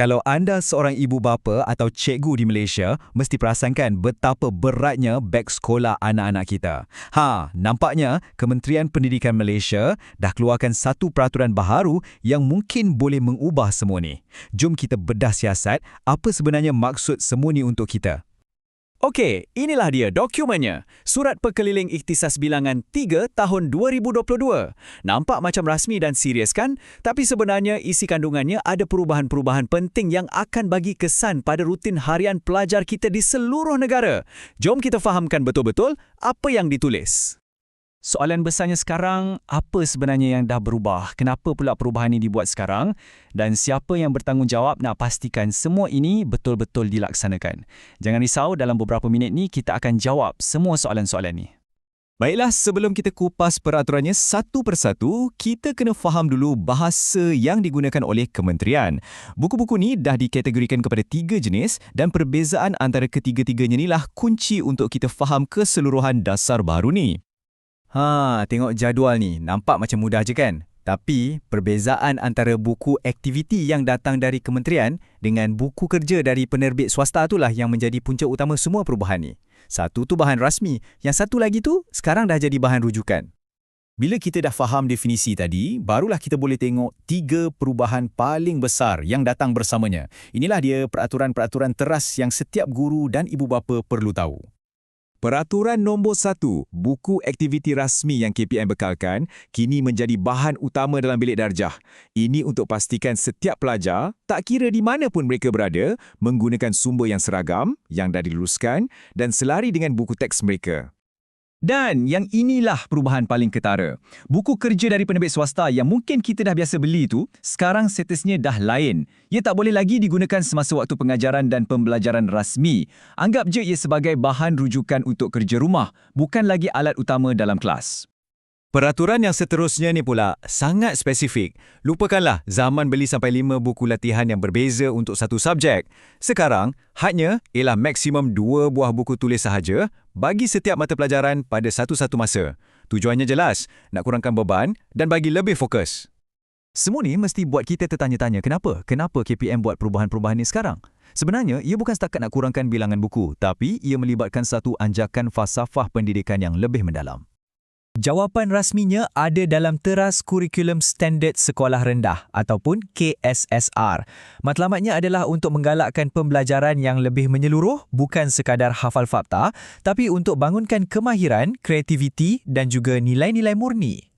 Kalau anda seorang ibu bapa atau cikgu di Malaysia, mesti perasankan betapa beratnya beg sekolah anak-anak kita. Ha, nampaknya Kementerian Pendidikan Malaysia dah keluarkan satu peraturan baharu yang mungkin boleh mengubah semua ni. Jom kita bedah siasat apa sebenarnya maksud semua ni untuk kita. Okey, inilah dia dokumennya. Surat Perkeliling Ikhtisas Bilangan 3 tahun 2022. Nampak macam rasmi dan serius kan? Tapi sebenarnya isi kandungannya ada perubahan-perubahan penting yang akan bagi kesan pada rutin harian pelajar kita di seluruh negara. Jom kita fahamkan betul-betul apa yang ditulis. Soalan besarnya sekarang, apa sebenarnya yang dah berubah? Kenapa pula perubahan ini dibuat sekarang? Dan siapa yang bertanggungjawab nak pastikan semua ini betul-betul dilaksanakan? Jangan risau, dalam beberapa minit ni kita akan jawab semua soalan-soalan ni. Baiklah, sebelum kita kupas peraturannya satu persatu, kita kena faham dulu bahasa yang digunakan oleh kementerian. Buku-buku ni dah dikategorikan kepada tiga jenis dan perbezaan antara ketiga-tiganya inilah kunci untuk kita faham keseluruhan dasar baru ni. Ha, tengok jadual ni. Nampak macam mudah je kan? Tapi, perbezaan antara buku aktiviti yang datang dari kementerian dengan buku kerja dari penerbit swasta itulah yang menjadi punca utama semua perubahan ni. Satu tu bahan rasmi, yang satu lagi tu sekarang dah jadi bahan rujukan. Bila kita dah faham definisi tadi, barulah kita boleh tengok tiga perubahan paling besar yang datang bersamanya. Inilah dia peraturan-peraturan teras yang setiap guru dan ibu bapa perlu tahu. Peraturan nombor 1, buku aktiviti rasmi yang KPM bekalkan kini menjadi bahan utama dalam bilik darjah. Ini untuk pastikan setiap pelajar, tak kira di mana pun mereka berada, menggunakan sumber yang seragam, yang dah diluluskan dan selari dengan buku teks mereka. Dan yang inilah perubahan paling ketara. Buku kerja dari penerbit swasta yang mungkin kita dah biasa beli tu, sekarang statusnya dah lain. Ia tak boleh lagi digunakan semasa waktu pengajaran dan pembelajaran rasmi. Anggap je ia sebagai bahan rujukan untuk kerja rumah, bukan lagi alat utama dalam kelas. Peraturan yang seterusnya ni pula sangat spesifik. Lupakanlah zaman beli sampai lima buku latihan yang berbeza untuk satu subjek. Sekarang, hadnya ialah maksimum dua buah buku tulis sahaja bagi setiap mata pelajaran pada satu-satu masa. Tujuannya jelas, nak kurangkan beban dan bagi lebih fokus. Semua ni mesti buat kita tertanya-tanya kenapa? Kenapa KPM buat perubahan-perubahan ni sekarang? Sebenarnya, ia bukan setakat nak kurangkan bilangan buku, tapi ia melibatkan satu anjakan falsafah pendidikan yang lebih mendalam. Jawapan rasminya ada dalam Teras Kurikulum Standard Sekolah Rendah ataupun KSSR. Matlamatnya adalah untuk menggalakkan pembelajaran yang lebih menyeluruh bukan sekadar hafal fakta tapi untuk bangunkan kemahiran, kreativiti dan juga nilai-nilai murni.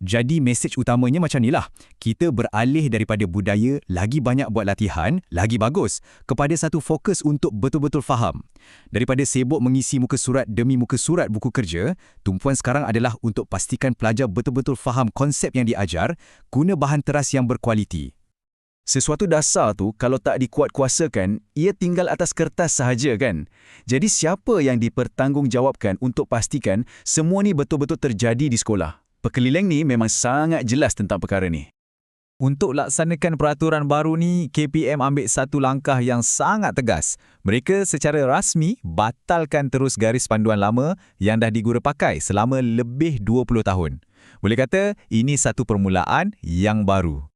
Jadi mesej utamanya macam inilah. Kita beralih daripada budaya lagi banyak buat latihan, lagi bagus, kepada satu fokus untuk betul-betul faham. Daripada sibuk mengisi muka surat demi muka surat buku kerja, tumpuan sekarang adalah untuk pastikan pelajar betul-betul faham konsep yang diajar, guna bahan teras yang berkualiti. Sesuatu dasar tu kalau tak dikuat-kuasakan, ia tinggal atas kertas sahaja kan. Jadi siapa yang dipertanggungjawabkan untuk pastikan semua ni betul-betul terjadi di sekolah? Pekelileng ni memang sangat jelas tentang perkara ni. Untuk laksanakan peraturan baru ni, KPM ambil satu langkah yang sangat tegas. Mereka secara rasmi batalkan terus garis panduan lama yang dah diguna pakai selama lebih 20 tahun. Boleh kata, ini satu permulaan yang baru.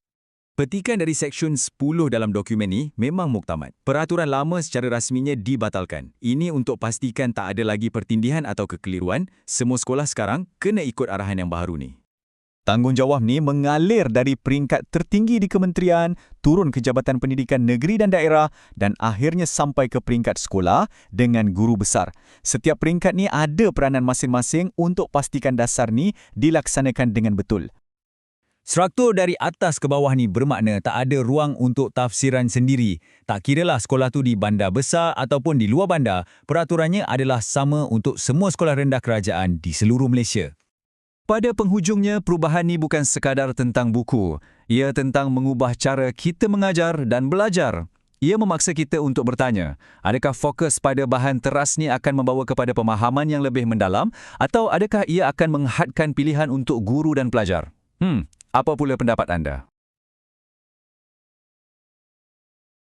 Petikan dari Seksyen 10 dalam dokumen ini memang muktamad. Peraturan lama secara rasminya dibatalkan. Ini untuk pastikan tak ada lagi pertindihan atau kekeliruan, semua sekolah sekarang kena ikut arahan yang baru ni. Tanggungjawab ni mengalir dari peringkat tertinggi di kementerian, turun ke Jabatan Pendidikan Negeri dan Daerah dan akhirnya sampai ke peringkat sekolah dengan guru besar. Setiap peringkat ni ada peranan masing-masing untuk pastikan dasar ni dilaksanakan dengan betul. Struktur dari atas ke bawah ni bermakna tak ada ruang untuk tafsiran sendiri. Tak kiralah sekolah tu di bandar besar ataupun di luar bandar, peraturannya adalah sama untuk semua sekolah rendah kerajaan di seluruh Malaysia. Pada penghujungnya, perubahan ni bukan sekadar tentang buku. Ia tentang mengubah cara kita mengajar dan belajar. Ia memaksa kita untuk bertanya, adakah fokus pada bahan teras ni akan membawa kepada pemahaman yang lebih mendalam atau adakah ia akan menghadkan pilihan untuk guru dan pelajar? Hmm, apa pula pendapat anda?